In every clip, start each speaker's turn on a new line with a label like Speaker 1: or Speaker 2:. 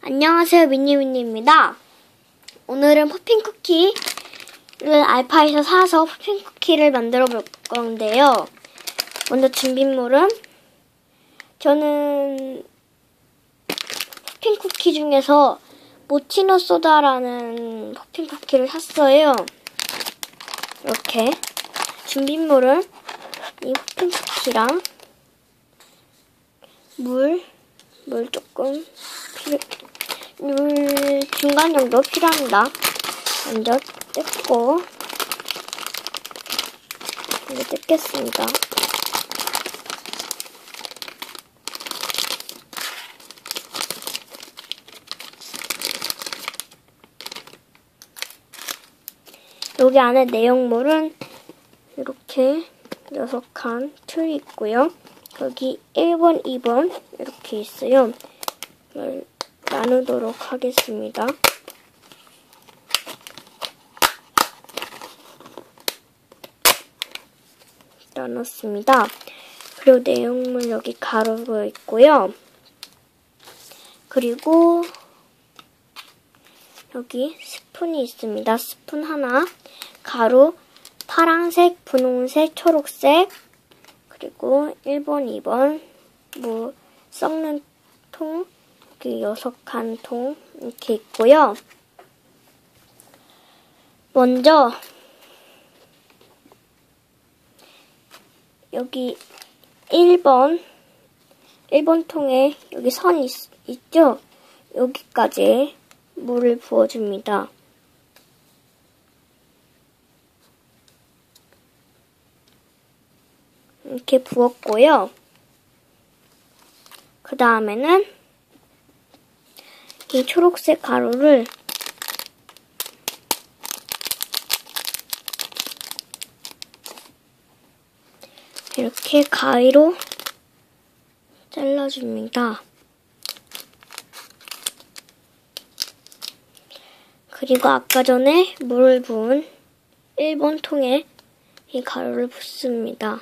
Speaker 1: 안녕하세요, 미니미니입니다. 오늘은 퍼핀 쿠키를 알파에서 사서 퍼핀 쿠키를 만들어 볼 건데요. 먼저 준비물은 저는 퍼핀 쿠키 중에서 모치노 소다라는 퍼핀 쿠키를 샀어요. 이렇게 준비물은 이 퍼핀 쿠키랑 물, 물 조금 물 중간 정도 필요합니다. 먼저 뜯고 이제 뜯겠습니다. 여기 안에 내용물은 이렇게 6칸 틀이 있고요. 여기 1번, 2번 이렇게 있어요. 나누도록 하겠습니다. 나눴습니다. 그리고 내용물 여기 가루가 있고요. 그리고 여기 스푼이 있습니다. 스푼 하나, 가루, 파란색, 분홍색, 초록색, 그리고 1번, 2번, 뭐, 썩는 통, 이렇게 여섯 칸 통, 이렇게 있고요. 먼저, 여기 1번, 1번 통에 여기 선 있, 있죠? 여기까지 물을 부어줍니다. 이렇게 부었고요. 그 다음에는 이 초록색 가루를 이렇게 가위로 잘라줍니다. 그리고 아까 전에 물을 부은 1번 통에 이 가루를 붓습니다.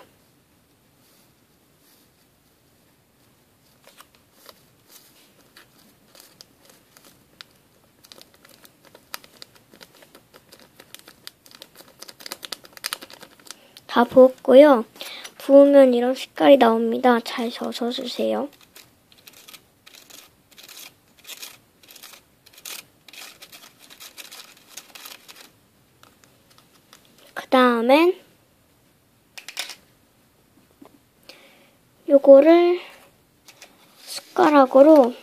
Speaker 1: 다 부었고요. 부으면 이런 색깔이 나옵니다. 잘 젖어 주세요. 그 다음엔 요거를 숟가락으로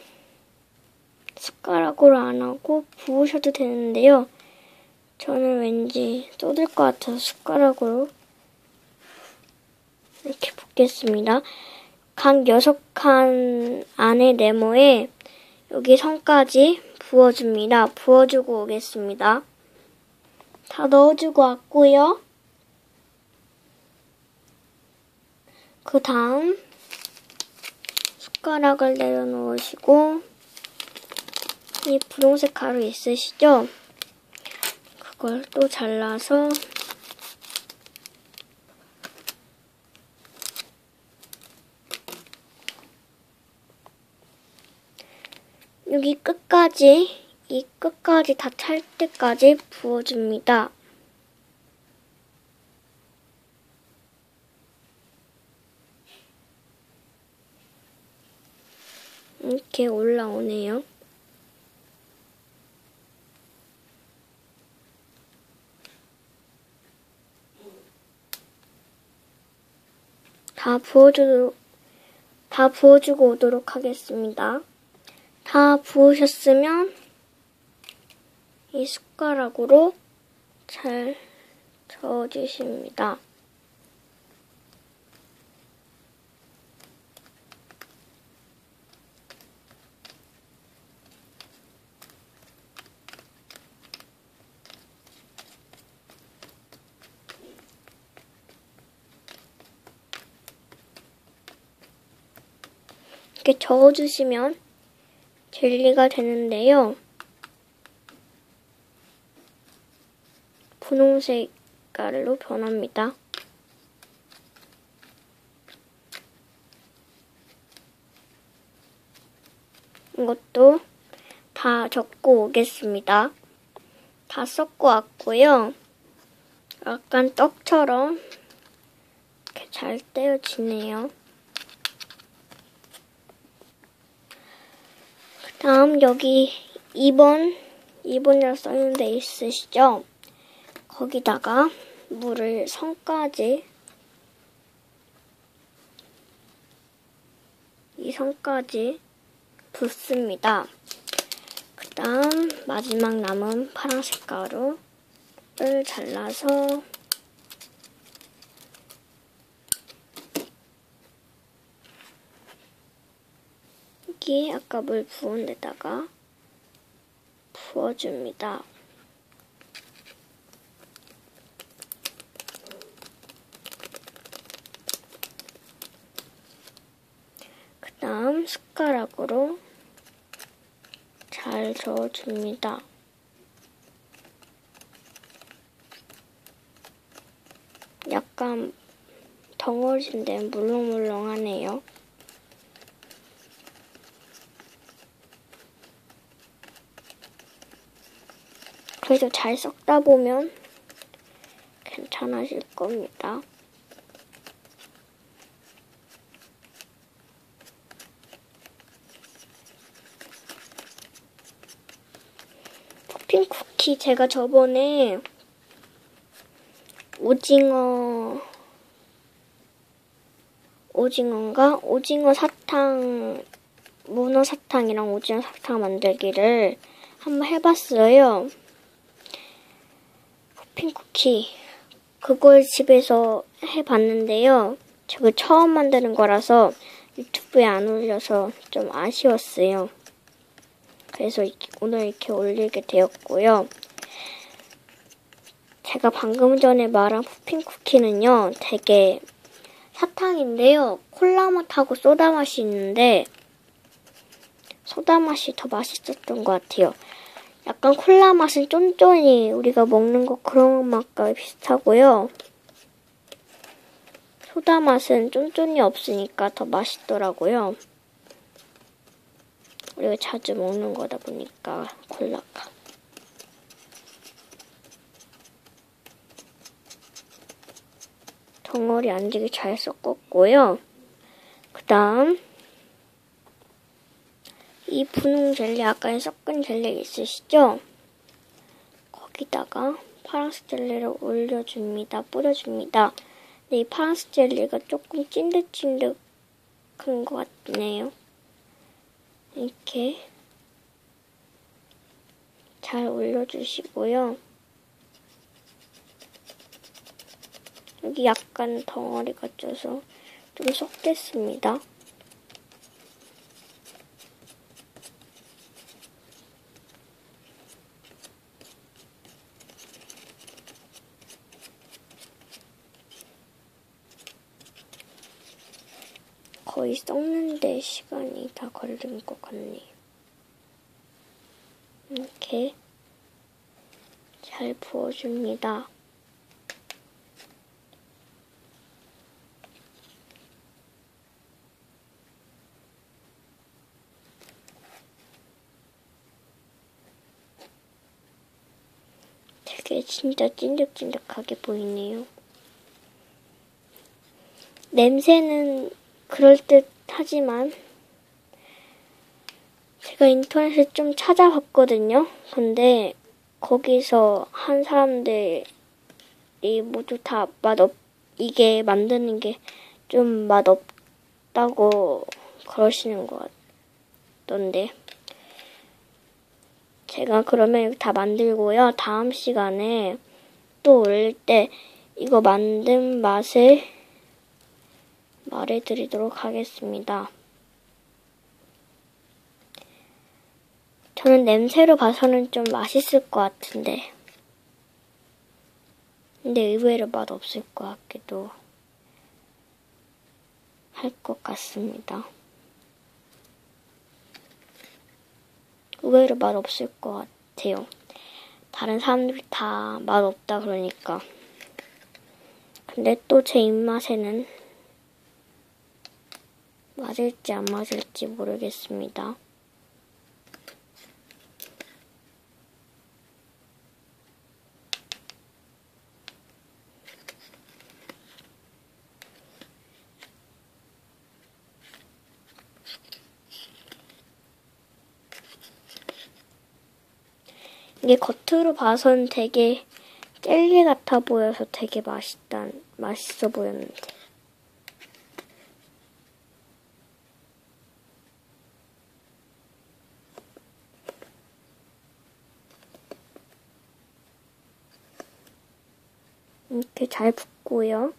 Speaker 1: 숟가락으로 안 하고 부으셔도 되는데요. 저는 왠지 쏟을 것 같아서 숟가락으로 이렇게 붓겠습니다. 각 6칸 안에 네모에 여기 선까지 부어줍니다. 부어주고 오겠습니다. 다 넣어주고 왔고요. 그 다음 숟가락을 내려놓으시고 이 분홍색 가루 있으시죠? 그걸 또 잘라서 여기 끝까지 이 끝까지 다 찰 때까지 부어줍니다. 이렇게 올라오네요. 다 부어주도록, 다 부어주고 오도록 하겠습니다. 다 부으셨으면 이 숟가락으로 잘 저어주십니다. 이렇게 저어주시면 젤리가 되는데요. 분홍색 깔로 변합니다. 이것도 다 적고 오겠습니다. 다 섞고 왔고요. 약간 떡처럼 이렇게 잘 떼어지네요. 다음 여기 2번, 2번이라고 써있는 데 있으시죠? 거기다가 물을 성까지 이 선까지 붓습니다. 그 다음 마지막 남은 파란색 가루를 잘라서 여기 아까 물 부은 데다가 부어줍니다. 그 다음 숟가락으로 잘 저어줍니다. 약간 덩어리인데 물렁물렁하네요. 그래도 잘 섞다 보면 괜찮아질 겁니다. 퍼핀 쿠키 제가 저번에 오징어 오징어인가? 오징어 사탕 문어 사탕이랑 오징어 사탕 만들기를 한번 해봤어요. 퍼핀 쿠키 그걸 집에서 해봤는데요. 저거 처음 만드는 거라서 유튜브에 안 올려서 좀 아쉬웠어요. 그래서 오늘 이렇게 올리게 되었고요. 제가 방금 전에 말한 푸핀 쿠키는요, 되게 사탕인데요. 콜라 맛하고 소다 맛이 있는데, 소다 맛이 더 맛있었던 것 같아요. 약간 콜라 맛은 쫀쫀이 우리가 먹는 거 그런 맛과 비슷하고요. 소다 맛은 쫀쫀이 없으니까 더 맛있더라고요. 우리가 자주 먹는 거다 보니까 콜라가. 덩어리 안 되게 잘 섞었고요. 그 다음 이 분홍 젤리 아까 섞은 젤리 있으시죠? 거기다가 파란색 젤리를 올려줍니다. 뿌려줍니다. 근데 이 파란색 젤리가 조금 찐득찐득한 것 같네요. 이렇게 잘 올려주시고요. 여기 약간 덩어리가 쪄서 좀 섞겠습니다. 거의 썩는데 시간이 다 걸린 것 같네요. 이렇게 잘 부어줍니다. 되게 진짜 찐득찐득하게 보이네요. 냄새는 그럴듯 하지만 제가 인터넷에 좀 찾아봤거든요. 근데 거기서 한 사람들이 모두 다 맛없, 이게 만드는 게 좀 맛없다고 그러시는 것 같던데. 제가 그러면 다 만들고요. 다음 시간에 또 올릴 때 이거 만든 맛을 말해드리도록 하겠습니다. 저는 냄새로 봐서는 좀 맛있을 것 같은데. 근데 의외로 맛 없을 것 같기도 할 것 같습니다. 의외로 맛 없을 것 같아요. 다른 사람들이 다 맛없다 그러니까. 근데 또 제 입맛에는 맞을지 안 맞을지 모르겠습니다. 이게 겉으로 봐선 되게 젤리 같아 보여서 되게 맛있단, 맛있어 보였는데. 잘 붓고요.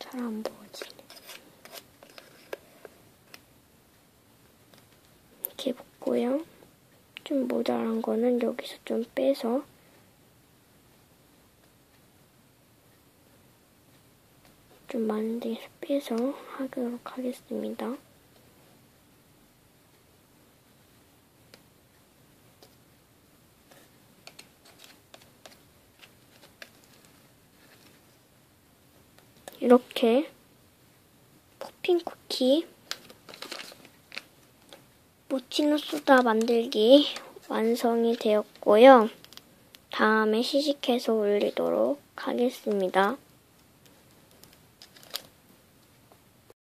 Speaker 1: 잘 안 보이지네. 이렇게 붓고요. 좀 모자란 거는 여기서 좀 빼서 좀 많은 데서 빼서 하도록 하겠습니다. 이렇게 퍼핀 쿠키 모치노 소다 만들기 완성이 되었고요. 다음에 시식해서 올리도록 하겠습니다.